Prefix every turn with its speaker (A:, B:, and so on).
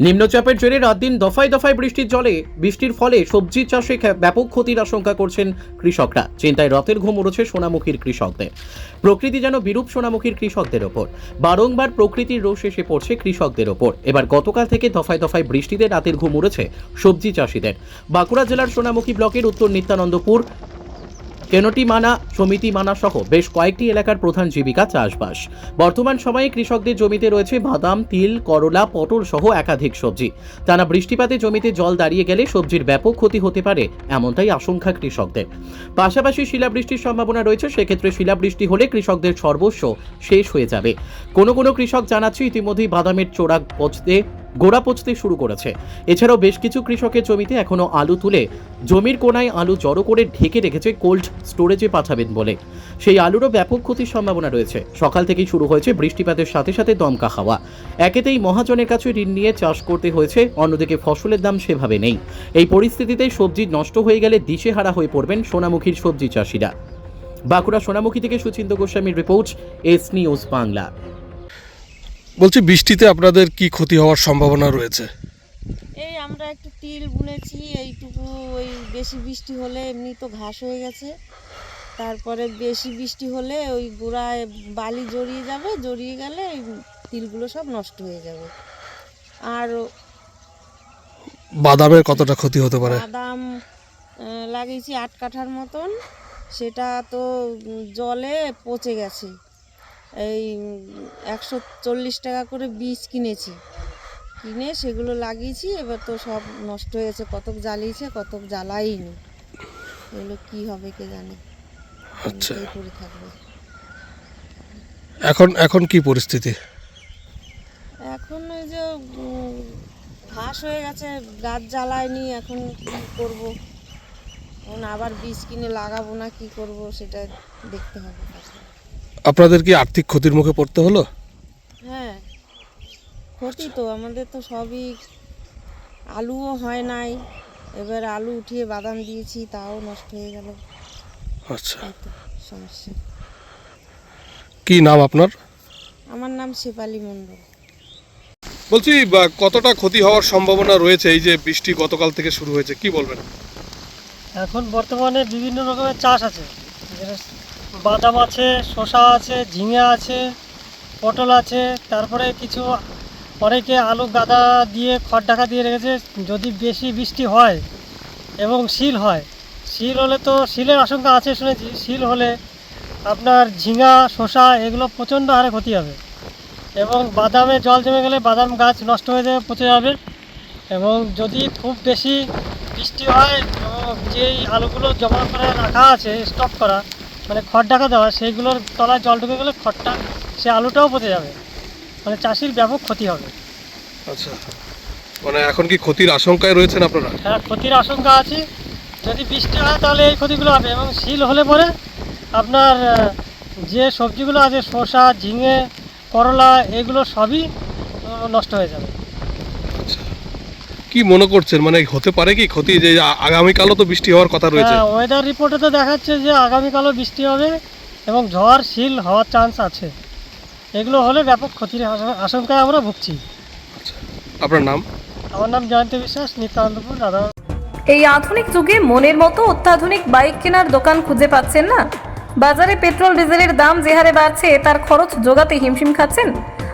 A: নিম্নচাপের জেরে রাত দিন দফায় দফায় বৃষ্টির জলে, বৃষ্টির ফলে সবজি চাষে ব্যাপক ক্ষতির আশঙ্কা করছেন কৃষকরা। চিন্তায় রথের ঘুম উড়েছে সোনামুখীর কৃষকদের। প্রকৃতি যেন বিরূপ সোনামুখীর কৃষকদের ওপর। বারংবার প্রকৃতির রোষ এসে পড়ছে কৃষকদের ওপর। এবার গতকাল থেকে দফায় দফায় বৃষ্টিতে রাতের ঘুম উড়েছে সবজি চাষিদের। বাঁকুড়া জেলার সোনামুখী ব্লকের উত্তর নিত্যানন্দপুর কেনটি মানা, সমিতি মানা সহ বেশ কয়েকটি এলাকার প্রধান জীবিকা চাষবাস। বর্তমান সময়ে কৃষকদের জমিতে রয়েছে বাদাম, তিল, করলা, পটল সহ একাধিক সবজি। টানা বৃষ্টিপাতে জমিতে জল দাঁড়িয়ে গেলে সবজির ব্যাপক ক্ষতি হতে পারে এমনটাই আশঙ্কা কৃষকদের। পাশাপাশি শিলাবৃষ্টির সম্ভাবনা রয়েছে, সেক্ষেত্রে শিলাবৃষ্টি হলে কৃষকদের সর্বস্ব শেষ হয়ে যাবে। কোনো কোনো কৃষক জানাচ্ছে, ইতিমধ্যেই বাদামের চোরা পচতে গোড়া পচতে শুরু করেছে। এছাড়াও বেশ কিছু কৃষকের জমিতে এখনও আলু তুলে জমির কোনায় আলু জড়ো করে ঢেকে রেখেছে কোল্ড স্টোরেজে পাঠাবেন বলে। সেই আলুরও ব্যাপক ক্ষতির সম্ভাবনা রয়েছে। সকাল থেকেই শুরু হয়েছে বৃষ্টিপাতের সাথে সাথে দমকা হাওয়া। একেতেই মহাজনের কাছে ঋণ নিয়ে চাষ করতে হয়েছে, অন্যদিকে ফসলের দাম সেভাবে নেই। এই পরিস্থিতিতে সবজি নষ্ট হয়ে গেলে দিশেহারা হয়ে পড়বেন সোনামুখীর সবজি চাষিরা। বাঁকুড়া সোনামুখী থেকে সুচিন্ত গোস্বামীর রিপোর্ট, এস নিউজ বাংলা।
B: বলছি বৃষ্টিতে আপনাদের কি ক্ষতি হওয়ার সম্ভাবনা রয়েছে?
C: এই আমরা একটু তিল বুনেছি এইটুকু ওই বেশি বৃষ্টি হলে এমনি তো ঘাস হয়ে গেছে। তারপরে বেশি বৃষ্টি হলে ওই গোড়ায় বালি জড়িয়ে যাবে জড়িয়ে গেলে এই তিলগুলো সব নষ্ট হয়ে যাবে। আর
B: বাদামের কতটা ক্ষতি হতে পারে?
C: বাদাম লাগিয়েছি আট কাঠার মতন। সেটা তো জলে পচে গেছে। এই একশো চল্লিশ টাকা করে বীজ কিনেছি। কিনে সেগুলো লাগিয়েছি এবার তো সব নষ্ট হয়ে গেছে কতক জ্বালিয়েছে কতক জ্বালাইনি। এগুলো কি হবে কে জানে?
B: আচ্ছা।
C: পড়ে থাকবে।
B: এখন এখন কি পরিস্থিতি?
C: এখন ওই যে ঘাস হয়ে গেছে গাছ জ্বালায়নি এখন কি করব? এখন আবার বীজ কিনে লাগাবো না কি করব সেটা দেখতে হবে।
B: আপনাদের কি আর্থিক ক্ষতির মুখে পড়তে হলো?
C: হ্যাঁ ক্ষতি তো আমাদের তো সবই আলুও হয় নাই। এবার আলু উঠিয়ে বাদাম দিয়েছি তাও নষ্ট হয়ে গেল।
B: আচ্ছা।
C: সমস্যা।
B: কি নাম আপনার?
C: আমার নাম শেপালি মণ্ডল।
B: বলছি বা, কতটা ক্ষতি হওয়ার সম্ভাবনা রয়েছে? এই যে বৃষ্টি গতকাল থেকে শুরু হয়েছে কি বলবেন?
D: এখন বর্তমানে বিভিন্ন রকমের চাষ আছে। বাদাম আছে, শসা আছে, ঝিঙে আছে, পটল আছে, তারপরে কিছু অনেকে আলু গাদা দিয়ে, খড় ঢাকা দিয়ে রেখেছে, যদি বেশি বৃষ্টি হয় এবং শিল হয়, শিল হলে তো শিলের আশঙ্কা আছে শুনেছি, শিল হলে আপনার ঝিঙা, শসা এগুলো প্রচণ্ড হারে ক্ষতি হবে এবং বাদামে জল জমে গেলে বাদাম গাছ নষ্ট হয়ে যাবে, পচে যাবে এবং যদি খুব বেশি বৃষ্টি হয় এবং যেই আলুগুলো জমা করে রাখা আছে স্টক করা মানে খড় ঢাকা দেওয়া সেইগুলোর তলায় জল ঢুকে গেলে খড়টা সে আলুটাও পচে যাবে। মানে চাষির ব্যাপক ক্ষতি হবে।
B: আচ্ছা। মানে এখন কি ক্ষতির আশঙ্কায় রয়েছেন আপনারা?
D: হ্যাঁ ক্ষতির আশঙ্কা আছে। যদি বৃষ্টি হয় তাহলে এই ক্ষতিগুলো হবে এবং শিল হলে পরে আপনার যে সবজিগুলো আছে শসা ঝিঙে করলা এগুলো সবই নষ্ট হয়ে যাবে।
B: কি মনে করছেন? মানে হতে পারে কি ক্ষতি? যে আগামীকালও তো বৃষ্টি হওয়ার কথা রয়েছে।
D: হ্যাঁ ওয়েদার রিপোর্টে তো দেখাচ্ছে যে আগামীকালও বৃষ্টি হবে এবং ঝড় শিল হওয়ার চান্স আছে। এগুলো হলে ব্যাপক ক্ষতির আশঙ্কায় আমরা ভুগছি।
B: আপনার নাম?
D: আমার নাম জয়ন্ত বিশ্বাস নিত্যানন্দপুর দাদা।
E: এই আধুনিক যুগে মনের মতো অত্যাধুনিক বাইক কেনার দোকান খুঁজে পাচ্ছেন না? বাজারে পেট্রোল ডিজেলের দাম যে হারে বাড়ছে তার খরচ যোগাতে হিমশিম খাচ্ছেন?